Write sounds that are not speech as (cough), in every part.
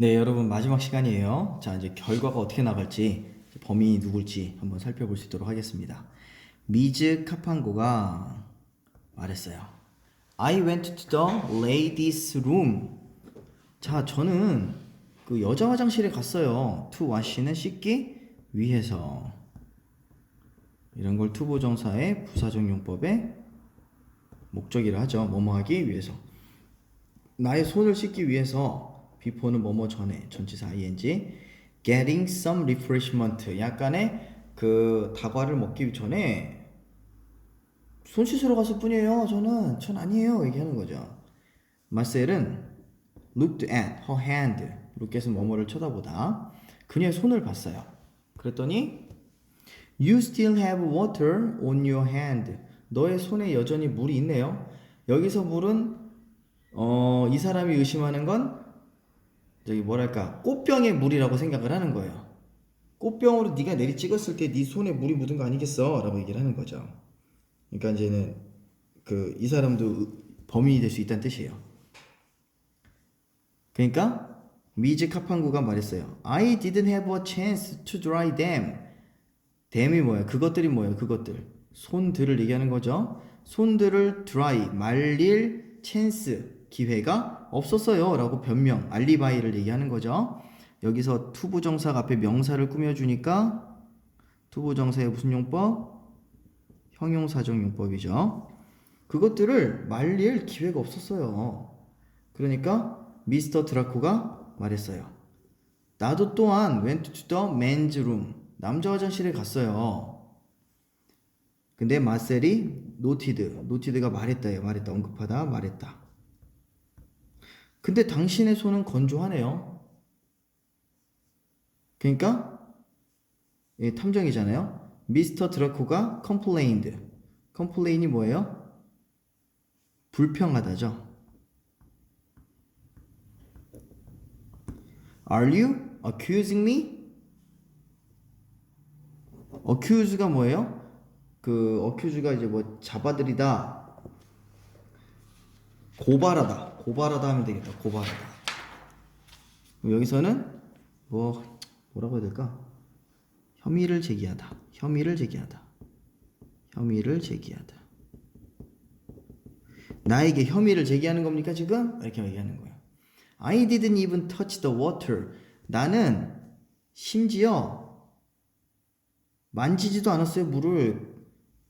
네, 여러분 마지막 시간이에요. 자, 이제 결과가 어떻게 나갈지 범인이 누굴지 한번 살펴볼 수 있도록 하겠습니다. 미즈 카판고가 말했어요. I went to the ladies' room. 자, 저는 그 여자 화장실에 갔어요. to wash는 씻기 위해서. 이런 걸 투부정사의 부사적 용법의 목적이라 하죠. 뭐뭐 하기 위해서. 나의 손을 씻기 위해서 before는 뭐뭐 전에 전치사 ing getting some refreshment 약간의 그 다과를 먹기 전에 손 씻으러 갔을 뿐이에요. 저는 전 아니에요. 얘기하는 거죠. 마셀은 looked at her hand. at은 뭐뭐를 쳐다보다 그녀의 손을 봤어요. 그랬더니 You still have water on your hand. 너의 손에 여전히 물이 있네요. 여기서 물은 어, 이 사람이 의심하는 건 저기 뭐랄까 꽃병의 물이라고 생각을 하는 거예요. 꽃병으로 네가 내리 찍었을 때 네 손에 물이 묻은 거 아니겠어?라고 얘기를 하는 거죠. 그러니까 이제는 그 이 사람도 의- 범인이 될 수 있다는 뜻이에요. 그러니까 미즈 카판구가 말했어요. I didn't have a chance to dry them. them이 뭐예요? 그것들이 뭐예요? 그것들. 손들을 얘기하는 거죠. 손들을 dry 말릴 chance 기회가 없었어요. 라고 변명, 알리바이를 얘기하는 거죠. 여기서 투부정사가 앞에 명사를 꾸며주니까 투부정사의 무슨 용법? 형용사적 용법이죠. 그것들을 말릴 기회가 없었어요. 그러니까 미스터 드라코가 말했어요. 나도 또한 went to the men's room. 남자 화장실에 갔어요. 근데 마셀이 노티드, 노티드가 말했다예요. 말했다, 언급하다, 말했다. 근데 당신의 손은 건조하네요. 그러니까 예, 탐정이잖아요. 미스터 드라코가 complained. complain이 뭐예요? 불평하다죠. Are you accusing me? accuse가 뭐예요? 그 accuse가 이제 뭐 잡아들이다, 고발하다, 고발하다 하면 되겠다. 고발하다. 여기서는 뭐 뭐라고 해야 될까? 혐의를 제기하다. 혐의를 제기하다. 혐의를 제기하다. 나에게 혐의를 제기하는 겁니까 지금? 이렇게 얘기하는 거예요. I didn't even touch the water. 나는 심지어 만지지도 않았어요 물을.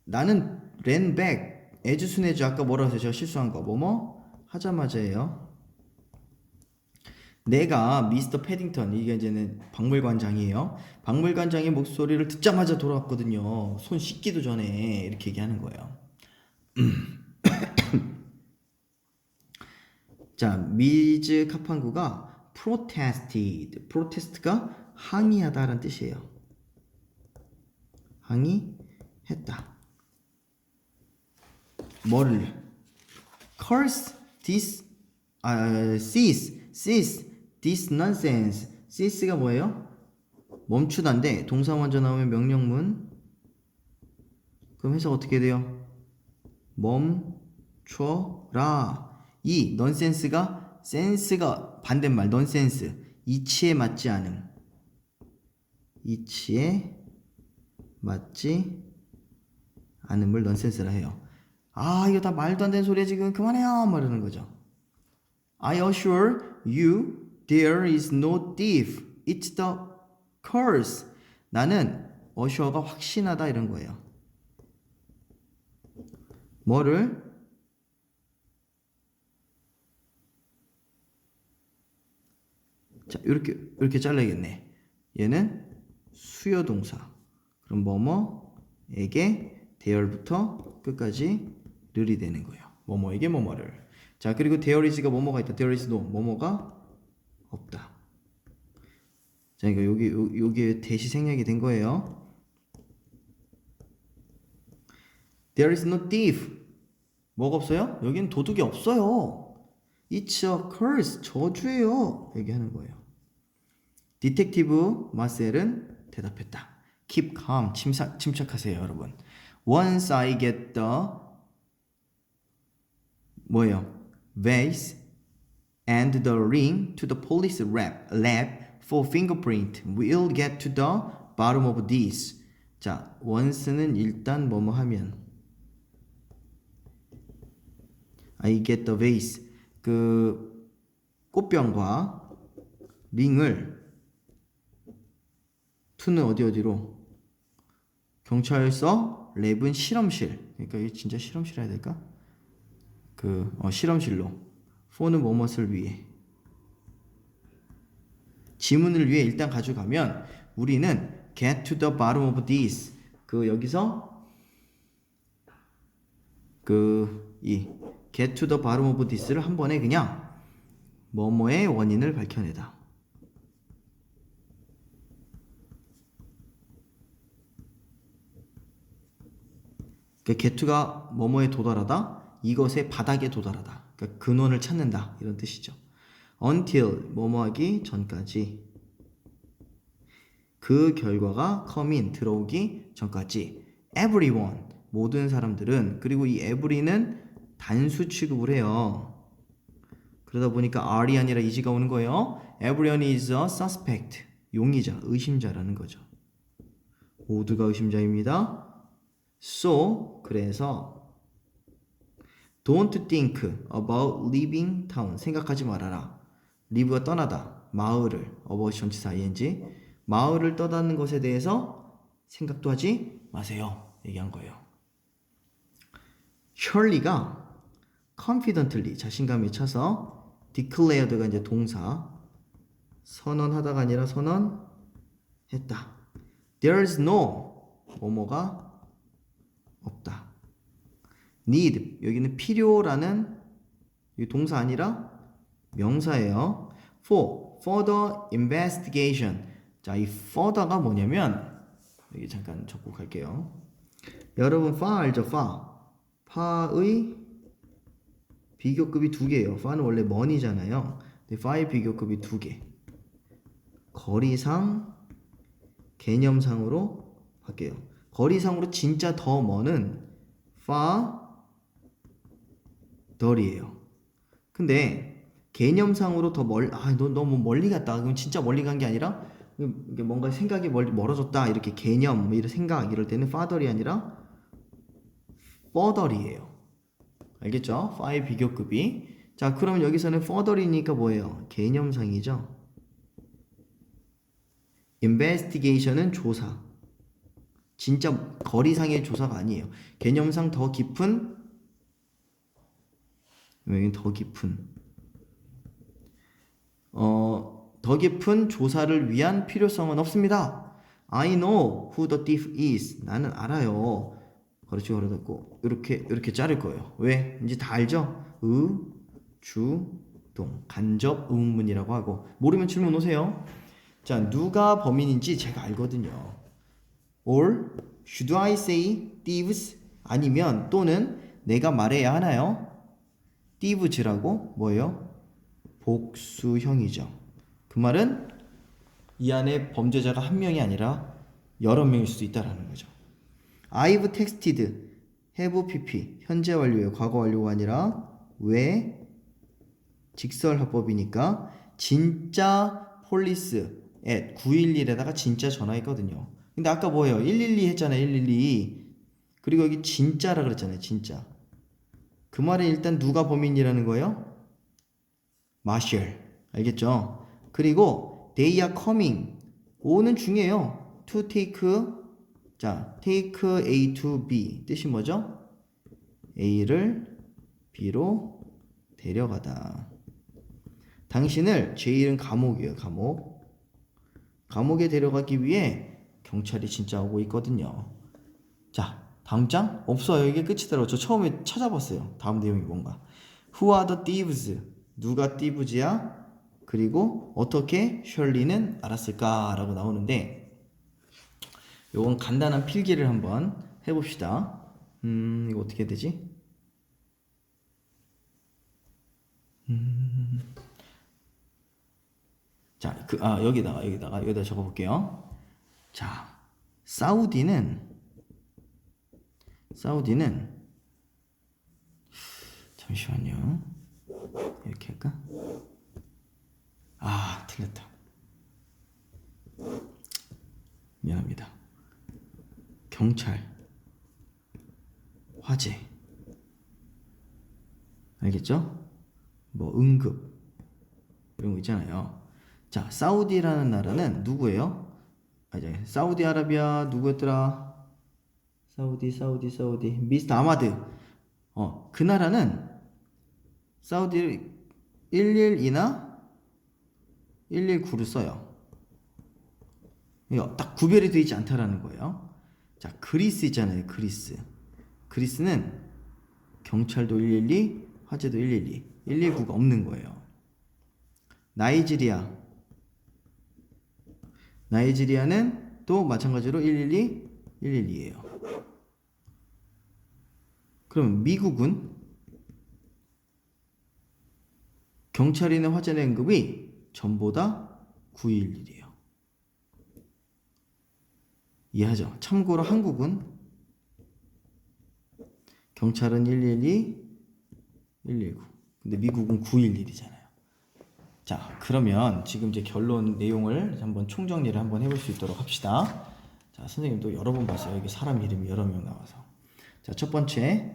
나는 ran back. 애주순해주 아까 뭐라고 했어요? 제가 실수한 거 뭐뭐 하자마자예요. 내가 미스터 패딩턴 이게 이제는 박물관장이에요. 박물관장의 목소리를 듣자마자 돌아왔거든요. 손 씻기도 전에 이렇게 얘기하는 거예요. (clears throat) 자, 미즈 카판구가 protested. protest가 항의하다라는 뜻이에요. 항의했다. 뭐를? curse this 아, cease cease this nonsense. Cease가 뭐예요? 멈추다인데 동사 먼저 나오면 명령문. 그럼 해석 어떻게 돼요? 멈춰라. 이 넌센스가 센스가 반대말 넌센스 이치에 맞지 않음. 이치에 맞지 않음을 넌센스라 해요 아 이거 다 말도 안 되는 소리야 지금 그만해요 말하는 거죠 I assure you there is no thief. It's the curse. 나는 assure가 확신하다 이런 거예요. 뭐를 자 이렇게 이렇게 잘라야겠네. 얘는 수요 동사. 그럼 뭐뭐에게 대열부터 끝까지 를이 되는 거예요. 뭐뭐에게 뭐뭐를. 자 그리고 there is가 뭐뭐가 있다. there is no 뭐뭐가 없다. 자 그러니까 여기 요, 여기에 대시 생략이 된 거예요. There is no thief. 뭐가 없어요? 여기는 도둑이 없어요. It's a curse. 저주예요. 얘기하는 거예요. 디텍티브 마셀은 대답했다. Keep calm. 침착, 침착하세요, 여러분. Once I get the 뭐예요? vase and the ring to the police lab, lab for fingerprint. We'll get to the bottom of this. 자, once는 일단 뭐뭐 하면 I get the vase. 그 꽃병과 링을 투는 어디 어디로? 경찰서, 랩은 실험실. 그러니까 이게 진짜 실험실 해야 될까? 그 어, 실험실로. for는 뭐뭇을 위해. 지문을 위해 일단 가져가면 우리는 get to the bottom of this. 그 여기서 그 이 get to the bottom of this를 한 번에 그냥 뭐뭐의 원인을 밝혀내다. 그 get가 뭐뭐에 도달하다, 이것의 바닥에 도달하다. 그러니까 근원을 찾는다 이런 뜻이죠. until 뭐뭐 하기 전까지 그 결과가 come in 들어오기 전까지 everyone 모든 사람들은 그리고 이 every는 단수 취급을 해요. 그러다 보니까 R이 아니라 is가 오는 거예요. Everyone is a suspect. 용의자, 의심자라는 거죠. 모두가 의심자입니다. So, 그래서 Don't think about leaving town. 생각하지 말아라. live가 떠나다. 마을을, 어버이 전치사 ing. 마을을 떠나는 것에 대해서 생각도 하지 마세요. 얘기한 거예요. 셜리가 confidently 자신감에 차서 declared가 이제 동사 선언하다가 아니라 선언했다. There's no 뭐뭐가 없다. Need 여기는 필요라는 이 동사 아니라 명사예요. for further investigation. 자, 이 further가 뭐냐면 여기 잠깐 적고 갈게요. 여러분 far 알죠? far. 파의 비교급이 두 개예요. 파는 원래 money잖아요. 근데 파의 비교급이 두 개. 거리상, 개념상으로 할게요. 거리상으로 진짜 더 먼은 far 덜이에요. 근데 개념상으로 더 멀, 아, 너 너무 멀리 갔다. 그럼 진짜 멀리 간 게 아니라 이게 뭔가 생각이 멀, 멀어졌다. 이렇게 개념, 뭐 이런 생각 이럴 때는 farther이 아니라 further이에요. 알겠죠? far 비교급이. 자, 그럼 여기서는 further이니까 뭐예요? 개념상이죠. investigation은 조사. 진짜 거리상의 조사가 아니에요. 개념상 더 깊은 여기 더 깊은 어, 더 깊은 조사를 위한 필요성은 없습니다. I know who the thief is. 나는 알아요. 그렇지 그러고 이렇게 이렇게 자를 거예요. 왜? 이제 다 알죠? 의, 주, 동 간접 의문문이라고 하고 모르면 질문 오세요. 자 누가 범인인지 제가 알거든요. or should I say thieves 아니면 또는 내가 말해야 하나요? Thieves라고 뭐예요? 복수형이죠. 그 말은 이 안에 범죄자가 한 명이 아니라 여러 명일 수도 있다라는 거죠. I've texted have pp 현재 완료예요. 과거 완료가 아니라 왜 직설 합법이니까 진짜 폴리스 at 911에다가 진짜 전화했거든요. 근데 아까 뭐예요? 112 했잖아요. 112. 그리고 여기 진짜라 그랬잖아요. 진짜. 그 말은 일단 누가 범인이라는 거예요? 마셜. 알겠죠? 그리고 they are coming. 오는 중이에요. to take 자, take A to B 뜻이 뭐죠? A를 B로 데려가다. 당신을 제일은 감옥이에요. 감옥. 감옥에 데려가기 위해 경찰이 진짜 오고 있거든요. 자, 다음 장 없어요. 이게 끝이더라고. 저 처음에 찾아봤어요. 다음 내용이 뭔가. Who are the thieves? 누가 띠부지야? 그리고 어떻게 셜리는 알았을까라고 나오는데 요건 간단한 필기를 한번 해봅시다. 음, 이거 어떻게 되지? 음. 자, 그, 아, 여기다가, 여기다가, 여기다 적어볼게요. 자, 사우디는, 사우디는, 잠시만요. 이렇게 할까? 아, 틀렸다. 미안합니다. 경찰, 화재. 알겠죠? 뭐 응급 이런 거 있잖아요. 자, 사우디라는 나라는 누구예요? 아, 이제 사우디아라비아 누구였더라? 사우디, 사우디, 사우디. 미스터 아마드. 어, 그 나라는 사우디 112나 119를 써요. 이거 딱 구별이 되어 있지 않다라는 거예요. 자, 그리스 있잖아요. 그리스. 그리스는 경찰도 112, 화재도 112, 119가 없는 거예요. 나이지리아. 나이지리아는 또 마찬가지로 112, 112예요. 그럼 미국은 경찰이나 화재나 응급이 전보다 911이에요. 이해하죠? 참고로 한국은 경찰은 112, 119. 근데 미국은 911이잖아요. 자, 그러면 지금 이제 결론 내용을 한번 총정리를 한번 해볼 수 있도록 합시다. 자, 선생님도 여러 번 봤어요. 여기 사람 이름이 여러 명 나와서. 자, 첫 번째.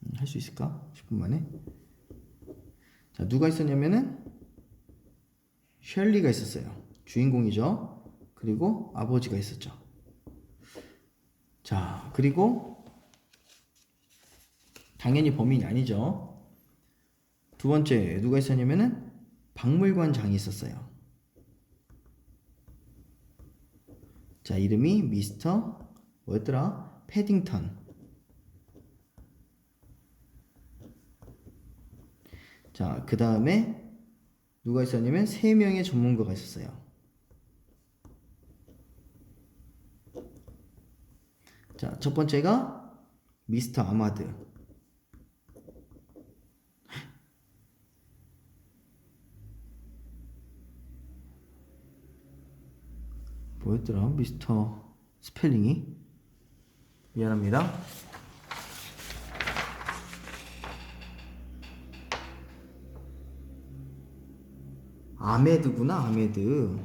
음, 할수 있을까? 10분 만에. 자, 누가 있었냐면은 셸리가 있었어요. 주인공이죠. 그리고 아버지가 있었죠. 자, 그리고 당연히 범인이 아니죠. 두 번째 누가 있었냐면은 박물관장이 있었어요. 자, 이름이 미스터 뭐였더라? 패딩턴. 자, 그 다음에 누가 있었냐면 세 명의 전문가가 있었어요. 자, 첫 번째가 미스터 아마드. 뭐였더라? 미스터 스펠링이? 미안합니다. 아메드구나, 아메드.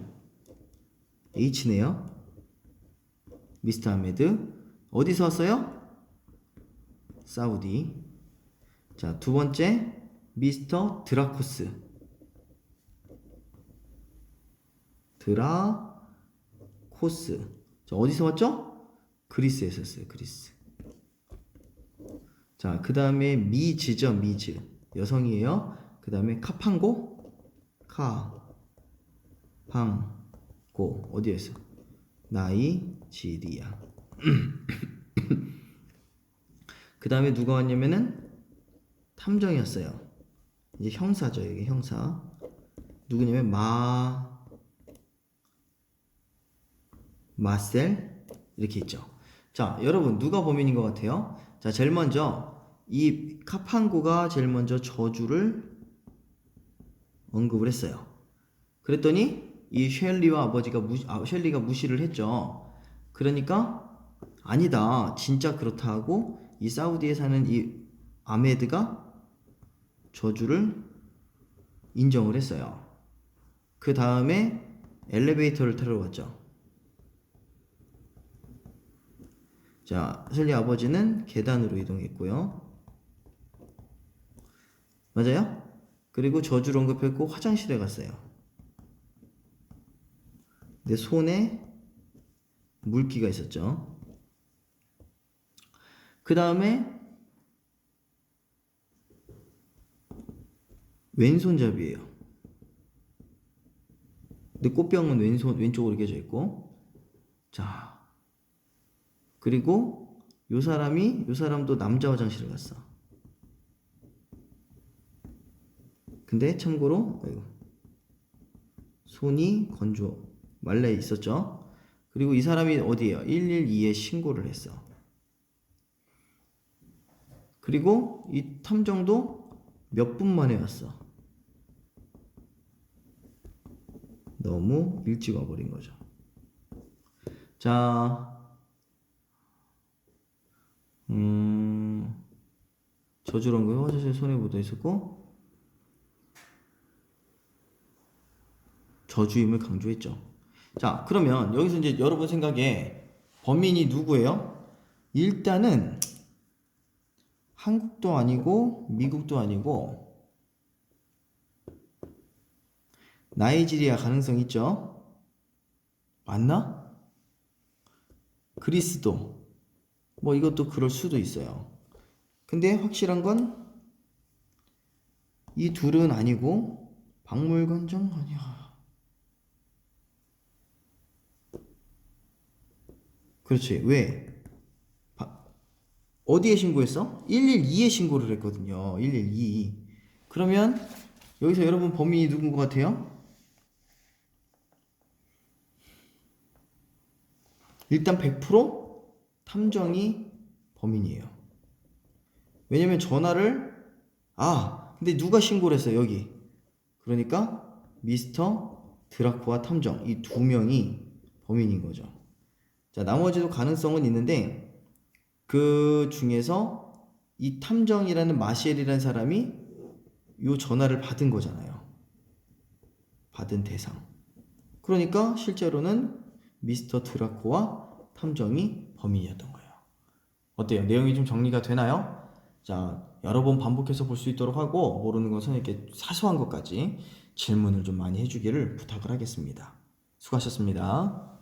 H네요. 미스터 아메드. 어디서 왔어요? 사우디. 자, 두 번째, 미스터 드라코스. 드라 코스. 자, 어디서 왔죠? 그리스에서 왔어요, 그리스. 자, 그 다음에 미즈죠, 미즈. 여성이에요. 그 다음에 카팡고? 카, 팡, 고. 어디에서? 나이지리아. (clears throat) 그 다음에 누가 왔냐면은 탐정이었어요. 이제 형사죠, 이게 형사. 누구냐면 마 마셀 이렇게 있죠. 자, 여러분 누가 범인인 것 같아요? 자, 제일 먼저 이 카판고가 제일 먼저 저주를 언급을 했어요. 그랬더니 이 셸리와 아버지가 무시, 아, 셸리가 무시를 했죠. 그러니까 아니다. 진짜 그렇다 하고 이 사우디에 사는 이 아메드가 저주를 인정을 했어요. 그 다음에 엘리베이터를 타러 왔죠. 자, 셀리 아버지는 계단으로 이동했고요. 맞아요? 그리고 저주를 언급했고 화장실에 갔어요. 내 손에 물기가 있었죠. 그 다음에 왼손잡이에요. 근데 꽃병은 왼손 왼쪽으로 깨져 있고, 자 그리고 요 사람이 요 사람도 남자 화장실을 갔어. 근데 참고로 어이구, 손이 건조 말라에 있었죠. 그리고 이 사람이 어디에요? 112에 신고를 했어. 그리고 이 탐정도 몇 분 만에 왔어. 너무 일찍 와버린 거죠. 자, 음, 저주런 거 화장실 손에 묻어 있었고, 저주임을 강조했죠. 자, 그러면 여기서 이제 여러분 생각에 범인이 누구예요? 일단은 한국도 아니고 미국도 아니고 나이지리아 가능성 있죠? 맞나? 그리스도 뭐 이것도 그럴 수도 있어요. 근데 확실한 건 이 둘은 아니고 박물관장 아니야. 그렇지. 왜? 바- 어디에 신고했어? 112에 신고를 했거든요. 112. 그러면 여기서 여러분 범인이 누군 것 같아요? 일단 100% 탐정이 범인이에요. 왜냐면 전화를 아 근데 누가 신고를 했어요 여기 그러니까 미스터 드라코와 탐정 이 두 명이 범인인 거죠. 자 나머지도 가능성은 있는데 그 중에서 이 탐정이라는 마시엘이라는 사람이 요 전화를 받은 거잖아요. 받은 대상. 그러니까 실제로는 미스터 드라코와 탐정이 범인이었던 거예요. 어때요? 내용이 좀 정리가 되나요? 자, 여러 번 반복해서 볼 수 있도록 하고 모르는 것은 이렇게 사소한 것까지 질문을 좀 많이 해주기를 부탁을 하겠습니다. 수고하셨습니다.